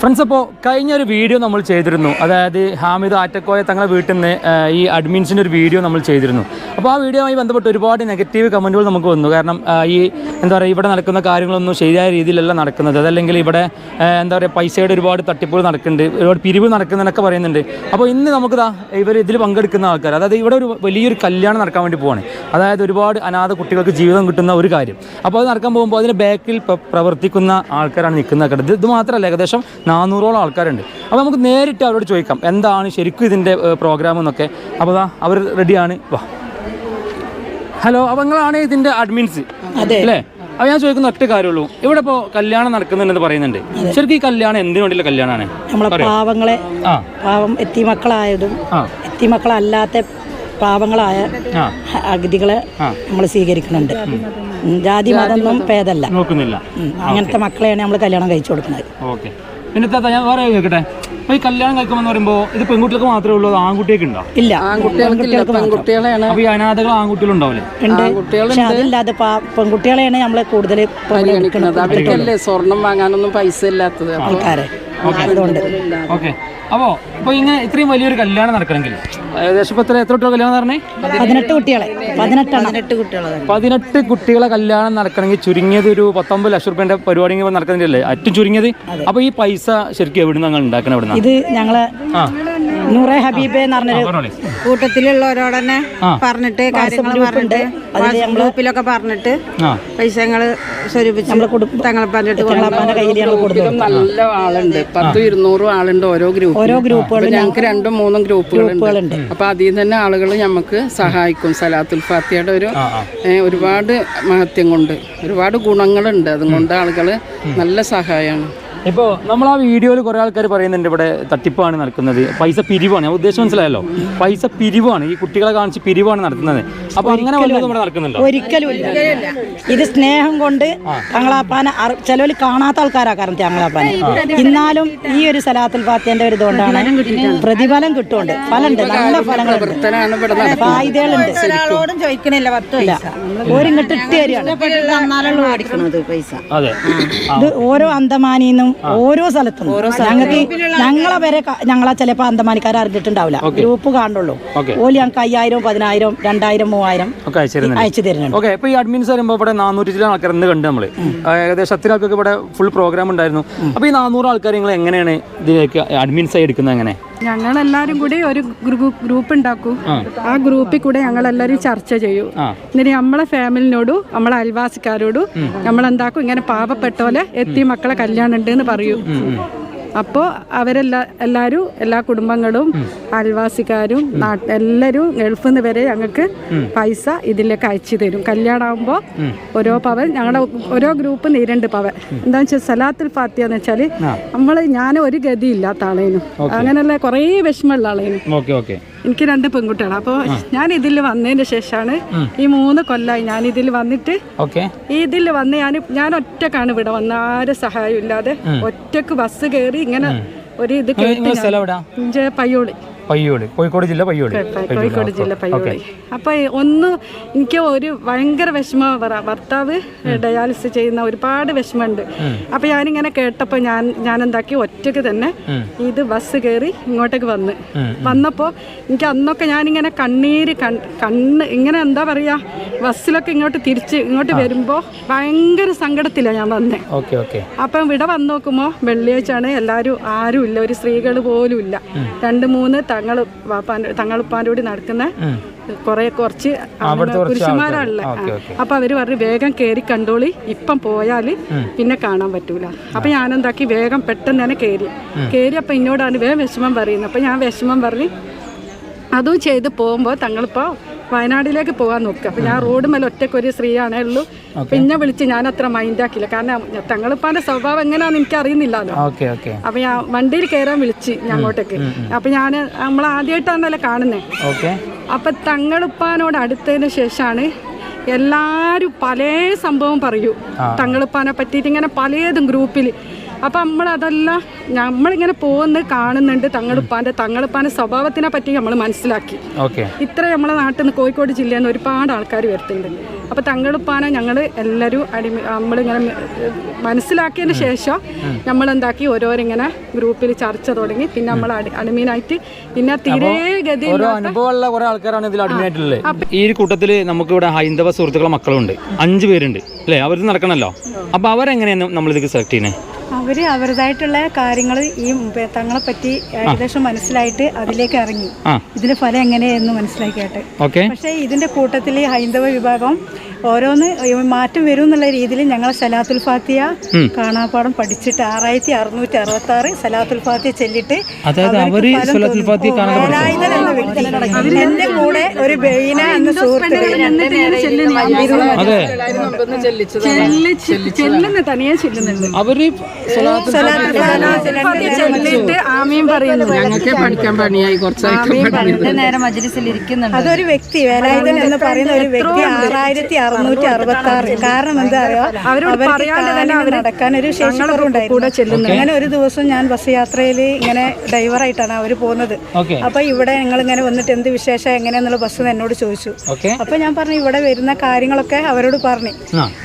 Friends അപ്പോൾ കഴിഞ്ഞ ഒരു വീഡിയോ നമ്മൾ ചെയ്തിരുന്നു. അതായത് ഹാമിദ് ആറ്റക്കോയ തങ്ങളുടെ വീട്ടിൽ നിന്ന് ഈ അഡ്മിൻസിന്റെ ഒരു വീഡിയോ നമ്മൾ ചെയ്തിരുന്നു. അപ്പോൾ ആ വീഡിയോ ആയി ബന്ധപ്പെട്ട് ഒരുപാട് നെഗറ്റീവ് കമന്റുകൾ നമുക്ക് വന്നു. കാരണം ഈ എന്താ പറയുക ഇവിടെ നടക്കുന്ന കാര്യങ്ങളൊന്നും ശരിയായ രീതിയിലല്ല നടക്കുന്നത്. അതല്ലെങ്കിൽ ഇവിടെ എന്താ പറയുക പൈസയുടെ ഒരുപാട് തട്ടിപ്പുകൾ നടക്കുന്നുണ്ട്. ഒരുപാട് പിരിവ് നടക്കുന്നതെന്നൊക്കെ പറയുന്നുണ്ട്. അപ്പോൾ ഇന്ന് നമുക്ക് ദാ ഇവർ ഇതിൽ പങ്കെടുക്കുന്ന ആൾക്കാർ അതായത് ഇവിടെ ഒരു വലിയൊരു കല്യാണം നടക്കാൻ വേണ്ടി പോവാണ്. അതായത് ഒരുപാട് അനാഥ കുട്ടികൾക്ക് ജീവിതം കിട്ടുന്ന ഒരു കാര്യം. അപ്പോൾ അത് നടക്കാൻ പോകുമ്പോൾ അതിന് ബാക്കിൽ പ്രവർത്തിക്കുന്ന ആൾക്കാരാണ് നിൽക്കുന്നത് ഇത് മാത്രമല്ല ഏകദേശം നാനൂറോളം ആൾക്കാരുണ്ട്. അപ്പോൾ നമുക്ക് നേരിട്ട് അവരോട് ചോദിക്കാം എന്താണ് ശരിക്കും ഇതിന്റെ പ്രോഗ്രാം എന്നൊക്കെ. അപ്പോൾ ദാ അവർ റെഡിയാണ് വാ. ഹലോ അപ്പോൾ നിങ്ങളാണ് ഇതിന്റെ അഡ്മിൻസ് അല്ലേ? അപ്പോൾ ഞാൻ ചോദിക്കുന്ന ഒറ്റ കാര്യമുള്ളൂ. ഇവിടെ ഇപ്പോൾ കല്യാണം നടക്കുന്നുണ്ടെന്ന് പറയുന്നുണ്ട്. ശരിക്കും ഈ കല്യാണം എന്തിനു വേണ്ടിയുള്ള കല്യാണമാണ്? നമ്മളെ പാവങ്ങളെ ആ. പാവം എത്തിമക്കളായതും ആ. എത്തിമക്കളല്ലാത്ത പാവങ്ങളായ ആ. അഗതികളെ നമ്മൾ സ്വീകരിക്കുന്നുണ്ട്. ജാതി മതമൊന്നും ഭേദമല്ല. നോക്കുന്നില്ല. അങ്ങനത്തെ മക്കളെയാണ് നമ്മൾ കല്യാണം കഴിച്ചു കൊടുക്കുന്നത്. ഓക്കെ. പിന്നെ താത്ത ഞാൻ വേറെ കേൾക്കട്ടെ അപ്പൊ ഈ കല്യാണം കഴിക്കുമെന്ന് പറയുമ്പോൾ ഇത് പെൺകുട്ടികൾക്ക് മാത്രമേ ഉള്ളൂ അത് ആൺകുട്ടിയൊക്കെ ഉണ്ടോ? ഇല്ല. ആൺകുട്ടികൾക്കില്ല പെൺകുട്ടികളെയാണ്. അപ്പോൾ ഈ അനാഥകൾ ആൺകുട്ടികളുണ്ടാവില്ലേ ഉണ്ട്. പക്ഷെ അതില്ലാതെ പാ- പെൺകുട്ടികളെയാണ് നമ്മളെ കൂടുതൽ പരിഗണിക്കുന്നത്. അവർക്കല്ലേ സ്വർണം വാങ്ങാനൊന്നും പൈസ ഇല്ലാത്തത്. അപ്പൊ ആൾക്കാരെ. അതുകൊണ്ട് ഓക്കെ. അപ്പോൾ ഇപ്പോൾ ഇങ്ങനെ ഇത്രയും വലിയൊരു കല്യാണം നടക്കണമെങ്കിൽ ഏകദേശം ഇപ്പോൾ എത്ര എത്ര കുട്ടികൾ കല്യാണം നടന്നേ? പതിനെട്ട് കുട്ടികളെ. പതിനെട്ട് കുട്ടികളെ പതിനെട്ട് കുട്ടികളെ കല്യാണം നടക്കണമെങ്കിൽ ചുരുങ്ങിയത് ഒരു പത്തൊമ്പത് ലക്ഷം റുപ്യന്റെ പരിപാടി നടക്കുന്നില്ലേ ഏറ്റവും ചുരുങ്ങിയത്? അപ്പോൾ ഈ പൈസ ശരിക്കും എവിടെ നിന്ന് ഉണ്ടാക്കണം എവിടെ ഇത് ഞങ്ങളെ നൂറെ ഹബീബ് എന്ന് പറഞ്ഞൊരു കൂട്ടത്തിലുള്ളവരോട് തന്നെ. പറഞ്ഞിട്ട് കാര്യങ്ങൾ പറഞ്ഞിട്ട് ഗ്രൂപ്പിലൊക്കെ പറഞ്ഞിട്ട് പൈസ ഞങ്ങൾ സ്വരൂപിച്ച് തങ്ങളെ പറഞ്ഞിട്ട് നല്ല ആളുണ്ട്. പത്തും ഇരുന്നൂറും ആളുണ്ട് ഓരോ ഗ്രൂപ്പ്. ഓരോ ഗ്രൂപ്പുകളും ഞങ്ങൾക്ക് രണ്ടും മൂന്നും ഗ്രൂപ്പുകളുണ്ട്. അപ്പൊ അതിൽ തന്നെ ആളുകൾ നമുക്ക് സഹായിക്കും. സലാത്തുൽ ഫാത്തിയുടെ ഒരു ഒരുപാട് മഹത്യം കൊണ്ട് ഒരുപാട് ഗുണങ്ങളുണ്ട്. അതുകൊണ്ട് ആളുകൾ നല്ല സഹായമാണ് ഇപ്പോൾ നമ്മൾ ആ വീഡിയോയിൽ കുറേ ആൾക്കാർ പറയുന്നുണ്ട് ഇവിടെ തട്ടിപ്പാണ് നടക്കുന്നത്. പൈസ പിരിവാണ്. ഞാൻ ഉദ്ദേശം മനസ്സിലായല്ലോ. പൈസ പിരിവാണ്. ഈ കുട്ടികളെ കാണിച്ച് പിരിവാണ് നടത്തുന്നത്. അപ്പോൾ അങ്ങനെ വല്ലതും ഇവിടെ നടക്കുന്നുണ്ടോ? ഒരിക്കലും ഇല്ല. ഇത് സ്നേഹം കൊണ്ട് തങ്ങളാപ്പാന ചിലവർ കാണാത്ത ആൾക്കാരാ കാരണം തങ്ങളാപ്പാന എന്നാലും ഈ ഒരു സലാത്തുൽ ഫാത്തേന്റെ ഒരു ഇതുകൊണ്ടാണ് പ്രതിഫലം കിട്ടുന്നുണ്ട്. ഫലമുണ്ട്. നല്ല ഫലങ്ങളുണ്ട്. ഒരാളോടും ചോദിക്കണില്ല. ഇല്ല. ഓരിങ്ങോട്ട് ഇട്ട് തരികയാണ് അതെ. ഇത് ഓരോ അന്തമാനിന്നും ഓരോ സ്ഥലത്തും ഞങ്ങൾക്ക് ഞങ്ങളെ വരെ ഞങ്ങളെ ചിലപ്പോൾ അന്തമാനിക്കാർ അറിഞ്ഞിട്ടുണ്ടാവില്ല. ഗ്രൂപ്പ് കാണുള്ളൂ ഓൽ ഞങ്ങൾക്ക് അയ്യായിരം പതിനായിരം രണ്ടായിരം മൂവായിരം അയച്ചു തരുന്നുണ്ട്. ഓക്കെ ഇപ്പോൾ ഈ അഡ്മിൻസ് വരുമ്പോൾ ഇവിടെ നാനൂറ്റി ചില ആൾക്കാർ ഇന്ന് കണ്ട് നമ്മൾ ഏകദേശം അത്ര ആൾക്കൊക്കെ ഇവിടെ ഫുൾ പ്രോഗ്രാം ഉണ്ടായിരുന്നു. അപ്പൊ ഈ നാനൂറ് ആൾക്കാരെ നിങ്ങൾ എങ്ങനെയാണ് ഇതിലേക്ക് അഡ്മിൻസ് ആയി എടുക്കുന്നത് എങ്ങനെ? ഞങ്ങളെല്ലാരും കൂടി ഒരു ഗ്രൂപ്പ് ഉണ്ടാക്കും ആ. ഗ്രൂപ്പിൽ കൂടെ ഞങ്ങൾ എല്ലാരും ചർച്ച ചെയ്യും. ഇനി എന്നിട്ട് നമ്മളെ ഫാമിലിനോടും നമ്മളെ അയൽവാസിക്കാരോടും നമ്മളെന്താക്കും ഇങ്ങനെ പാവപ്പെട്ടോലെ എത്തി മക്കളെ കല്യാണം ഉണ്ട് എന്ന് പറയും. അപ്പോൾ അവരെല്ലാ എല്ലാവരും എല്ലാ കുടുംബങ്ങളും അയൽവാസിക്കാരും എല്ലാവരും ഗൾഫിൽ നിന്ന് വരെ ഞങ്ങൾക്ക് പൈസ ഇതിലേക്ക് അയച്ചു തരും. കല്യാണമാകുമ്പോൾ ഓരോ പവൻ ഞങ്ങളുടെ ഓരോ ഗ്രൂപ്പ് നേരിണ്ട് രണ്ട് പവൻ എന്താണെന്ന് വെച്ചാൽ സലാത്തിൽ ഫാത്തിയ എന്ന് വെച്ചാൽ നമ്മൾ ഞാൻ ഒരു ഗതി ഇല്ലാത്ത ആളേനും അങ്ങനെയുള്ള കുറേ വിഷമമുള്ള ആളേനും. Okay okay. എനിക്ക് രണ്ട് പെൺകുട്ടികളാണ് അപ്പോൾ ഞാൻ ഇതിൽ വന്നതിന് ശേഷമാണ് ഈ മൂന്ന് കൊല്ലായി ഞാൻ ഇതിൽ വന്നിട്ട് ഇതിൽ വന്ന് ഞാൻ ഞാൻ ഒറ്റക്കാണ് ഇവിടെ വന്ന ആരും സഹായം ഇല്ലാതെ ഒറ്റയ്ക്ക് ബസ് കയറി ഇങ്ങനെ ഒരു ഇത് കേട്ട് പയ്യോളി. പയ്യോളി കോഴിക്കോട് ജില്ല പയ്യോളി കോഴിക്കോട് ജില്ല പയ്യോളി അപ്പൊ ഒന്ന് എനിക്ക് ഒരു ഭയങ്കര വിഷമം ഭർത്താവ് ഡയാലിസിസ് ചെയ്യുന്ന ഒരുപാട് വിഷമമുണ്ട്. അപ്പൊ ഞാനിങ്ങനെ കേട്ടപ്പോ ഞാൻ ഞാൻ എന്താക്കി ഒറ്റയ്ക്ക് തന്നെ ഇത് ബസ് കയറി ഇങ്ങോട്ടേക്ക് വന്ന്. വന്നപ്പോ എനിക്ക് അന്നൊക്കെ ഞാനിങ്ങനെ കണ്ണീര് കണ്ണ് ഇങ്ങനെ എന്താ പറയാ ബസ്സിലൊക്കെ ഇങ്ങോട്ട് തിരിച്ച് ഇങ്ങോട്ട് വരുമ്പോ ഭയങ്കര സങ്കടത്തിലാണ് ഞാൻ വന്നേ. അപ്പൊ ഓക്കെ. അപ്പം ഇവിടെ വന്ന് നോക്കുമ്പോൾ വെള്ളിയാഴ്ചയാണ് എല്ലാവരും ആരും ഇല്ല ഒരു സ്ത്രീകൾ പോലും ഇല്ല രണ്ട് മൂന്ന് തങ്ങൾ വാപ്പാന്റെ തങ്ങളുപ്പാന്റെ കൂടി നടക്കുന്ന കുറെ കുറച്ച് പുരുഷന്മാരാണല്ലേ. അപ്പൊ അവർ പറഞ്ഞു വേഗം കേറി കണ്ടോളി. ഇപ്പം പോയാൽ പിന്നെ കാണാൻ പറ്റൂല. അപ്പൊ ഞാൻ എന്താക്കി വേഗം പെട്ടെന്ന് തന്നെ കയറി കയറി അപ്പൊ എന്നോടാണ് വേഗം വിഷമം പറയുന്നത്. അപ്പൊ ഞാൻ വിഷമം പറഞ്ഞ് അതും ചെയ്ത് പോകുമ്പോൾ തങ്ങളിപ്പോൾ വയനാട്ടിലേക്ക് പോകാൻ നോക്കുക. അപ്പം ഞാൻ റോഡ് മേലെ ഒറ്റയ്ക്ക് ഒരു സ്ത്രീയാണേ ഉള്ളൂ. പിന്നെ വിളിച്ച് ഞാൻ അത്ര മൈൻഡ് മൈൻഡാക്കില്ല കാരണം തങ്ങളിപ്പാന്റെ സ്വഭാവം എങ്ങനെയാണെന്ന് എനിക്ക് അറിയുന്നില്ലല്ലോ അപ്പൊ ഞാൻ വണ്ടിയിൽ കയറാൻ വിളിച്ച് ഞാൻ അങ്ങോട്ടേക്ക്. അപ്പൊ ഞാൻ നമ്മൾ ആദ്യമായിട്ടാണല്ലോ കാണുന്നത് ഓക്കെ അപ്പൊ തങ്ങളിപ്പാനോട് അടുത്തതിന് ശേഷമാണ് എല്ലാരും പല സംഭവം പറയൂ. തങ്ങളിപ്പാനെ പറ്റിയിട്ട് ഇങ്ങനെ പലതും ഗ്രൂപ്പിൽ അപ്പം നമ്മളതല്ല നമ്മളിങ്ങനെ പോകുന്നത് കാണുന്നുണ്ട് തങ്ങളുപ്പാന്റെ തങ്ങളുപ്പാന്റെ സ്വഭാവത്തിനെ പറ്റി നമ്മൾ മനസ്സിലാക്കി. ഓക്കെ. ഇത്ര നമ്മളെ നാട്ടിൽ നിന്ന് കോഴിക്കോട് ജില്ലയിൽ നിന്ന് ഒരുപാട് ആൾക്കാർ വരുത്തുന്നുണ്ട് അപ്പോൾ തങ്ങളുപ്പാനെ ഞങ്ങൾ എല്ലാവരും അടിമ നമ്മളിങ്ങനെ മനസ്സിലാക്കിയതിന് ശേഷം നമ്മൾ എന്താക്കി ഓരോരിങ്ങനെ ഗ്രൂപ്പിൽ ചർച്ച തുടങ്ങി. പിന്നെ നമ്മൾ അടി അടിമീനായിട്ട് പിന്നെ തീരെ ഗതി അനുഭവമുള്ള കുറേ ആൾക്കാരാണ് ഇതിൽ അടിമയായിട്ടുള്ളത് ഈ കൂട്ടത്തിൽ നമുക്ക് ഇവിടെ ഹൈന്ദവ സുഹൃത്തുക്കളെ മക്കളുണ്ട്. അഞ്ച് പേരുണ്ട്. അല്ലേ? അവർ നടക്കണല്ലോ. അപ്പൊ അവരെങ്ങനെയാണ് നമ്മൾ ഇതിക്ക് സെലക്ട് ചെയ്യുന്നത് അവർ അവരുടേതായിട്ടുള്ള കാര്യങ്ങൾ ഈ തങ്ങളെ പറ്റി ഏകദേശം മനസ്സിലായിട്ട് അതിലേക്ക് ഇറങ്ങി. ഇതിന്റെ ഫലം എങ്ങനെയെന്ന് മനസ്സിലാക്കിയാട്ടെ. പക്ഷേ ഇതിന്റെ കൂട്ടത്തിൽ ഹൈന്ദവ വിഭാഗം ഓരോന്ന് മാറ്റം വരും എന്നുള്ള രീതിയിൽ ഞങ്ങൾ സലാത്തുൽ ഫാത്തിയ കാണാപ്പാടം പഠിച്ചിട്ട് ആറായിരത്തി അറുന്നൂറ്റി അറുപത്തി ആറ് സലാത്തുൽ ഫാത്തിയ ചെല്ലിട്ട് എന്റെ കൂടെ ഒരു ബെയിന എന്ന സുഹൃത്ത് അതെ. തനിയെ ചെല്ലുന്നുണ്ട്. അവർ ഞങ്ങൾക്ക് പഠിക്കാൻ പണിയായി. കുറച്ചായിട്ട് നേരം മജ്ലിസിൽ ഇരിക്കുന്നുണ്ട്. അതൊരു വ്യക്തി വേലായുധൻ എന്ന് പറയുന്ന ഒരു വ്യക്തി ആറായിരത്തി അറുന്നൂറ്റി അറുപത്തി ആറ് കാരണം എന്താ അറിയോ? അവരോട് നടക്കാൻ ഒരു ശേഷി കൂടെ ചെല്ലുന്നു അങ്ങനെ ഒരു ദിവസം ഞാൻ ബസ് യാത്രയിൽ ഇങ്ങനെ ഡ്രൈവറായിട്ടാണ് അവർ പോകുന്നത്. അപ്പൊ ഇവിടെ ഞങ്ങൾ ഇങ്ങനെ വന്നിട്ട് എന്ത് വിശേഷം എങ്ങനെയാന്നുള്ള ബസ് എന്നോട് ചോദിച്ചു. അപ്പൊ ഞാൻ പറഞ്ഞു ഇവിടെ വരുന്ന കാര്യങ്ങളൊക്കെ അവരോട് പറഞ്ഞു.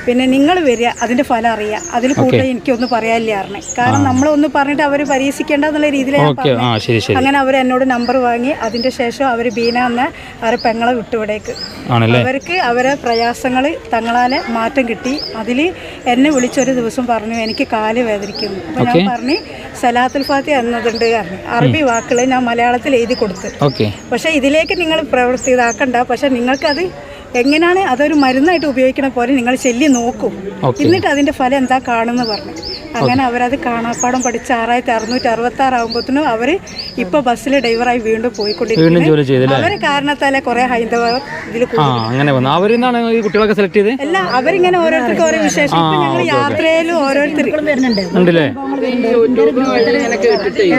പിന്നെ നിങ്ങൾ വരിക അതിന്റെ ഫലം അറിയുക. അതിൽ കൂടുതൽ എനിക്കൊന്നും പറയാനില്ല അറിഞ്ഞേ കാരണം നമ്മളൊന്ന് പറഞ്ഞിട്ട് അവർ പരീക്ഷിക്കേണ്ട എന്നുള്ള രീതിയിലാണ് അങ്ങനെ അവർ എന്നോട് നമ്പർ വാങ്ങി അതിന്റെ ശേഷം അവർ ബീന എന്ന അവരെ പെങ്ങളെ വിട്ടുവിടേക്ക് അവർക്ക് അവരെ പ്രയാസങ്ങൾ തങ്ങളാലെ മാറ്റം കിട്ടി. അതിൽ എന്നെ വിളിച്ചൊരു ദിവസം പറഞ്ഞു എനിക്ക് കാൽ വേദനിക്കുന്നു. അപ്പോൾ ഞാൻ പറഞ്ഞു സലാത്തുൽ ഫാത്തി എന്നതുണ്ട് പറഞ്ഞു. അറബി വാക്കുകൾ ഞാൻ മലയാളത്തിൽ എഴുതി കൊടുത്ത്. ഓക്കെ പക്ഷേ ഇതിലേക്ക് നിങ്ങൾ പ്രവൃത്തി ഇതാക്കണ്ട. പക്ഷേ നിങ്ങൾക്കത് എങ്ങനെയാണ് അതൊരു മരുന്നായിട്ട് ഉപയോഗിക്കണ പോലെ നിങ്ങൾ ചെല്ലി നോക്കും. എന്നിട്ട് അതിന്റെ ഫലം എന്താ കാണുമെന്ന് പറഞ്ഞു. അങ്ങനെ അവരത് കാണാപ്പാടം പഠിച്ച് ആറായിരത്തി അറുന്നൂറ്റി അറുപത്തി ആറ് ആകുമ്പോഴത്തേനും അവർ ഇപ്പോൾ ബസ്സിൽ ഡ്രൈവറായി വീണ്ടും പോയിക്കൊണ്ടിരിക്കുന്നു. അവരെ കാരണത്താലെ കുറെ ഹൈന്ദവ ഇതിൽ ആ അങ്ങനെ വന്നു. ഈ കുട്ടികളൊക്കെ സെലക്ട് ചെയ്ത്? അല്ല അവരിങ്ങനെ ഓരോരുത്തർക്ക് ഓരോ വിശേഷം. ഇപ്പൊ ഞങ്ങൾ യാത്രയിലും ഓരോരുത്തർ വരുന്നുണ്ട് ഉണ്ടല്ലേ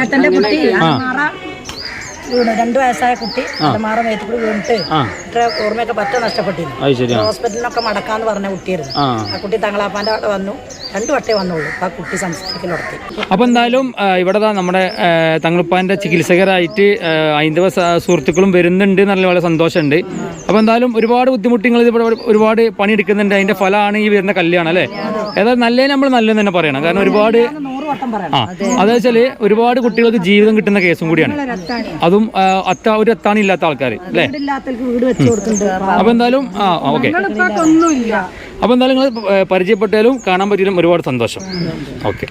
ഏട്ടന്റെ കുട്ടി ആ വീണു. രണ്ടു വയസ്സായ കുട്ടി മാറ മേത്തുകൂടി വീണിട്ട് ഓർമ്മയൊക്കെ പറ്റ നഷ്ടപ്പെട്ടിരുന്നു. ഹോസ്പിറ്റലിനൊക്കെ മടക്കാന്ന് പറഞ്ഞ കുട്ടിയായിരുന്നു. ആ. കുട്ടി തങ്ങളാപ്പാന്റെ അവിടെ വന്നു. രണ്ടു വട്ടേ വന്നുള്ളൂ. ആ കുട്ടി സംസാരിക്കൽ നടത്തി അപ്പൊ എന്തായാലും ഇവിടെ നമ്മുടെ ആ, ചികിത്സകരായിട്ട് ഹൈന്ദവ സുഹൃത്തുക്കളും വരുന്നുണ്ട് നല്ല വളരെ സന്തോഷമുണ്ട്. അപ്പൊ എന്തായാലും ഒരുപാട് ബുദ്ധിമുട്ട് നിങ്ങൾ ഇവിടെ ഒരുപാട് പണിയെടുക്കുന്നുണ്ട്. അതിന്റെ ഫലമാണ് ഈ വരുന്ന കല്യാണം അല്ലേ? ഏതായാലും നല്ലതിന് നമ്മൾ നല്ലതെന്ന് തന്നെ പറയണം. കാരണം ഒരുപാട് ആ അതെന്ന് വെച്ചാൽ ഒരുപാട് കുട്ടികൾക്ക് ജീവിതം കിട്ടുന്ന കേസും കൂടിയാണ്. അതും അത്ത ഒരു അത്താണി ഇല്ലാത്ത ആൾക്കാർ അല്ലേ? അപ്പൊ എന്തായാലും ആ ഓക്കെ. അപ്പൊ എന്തായാലും നിങ്ങൾ പരിചയപ്പെട്ടാലും കാണാൻ പറ്റിയാലും ഒരുപാട് സന്തോഷം. ഓക്കെ.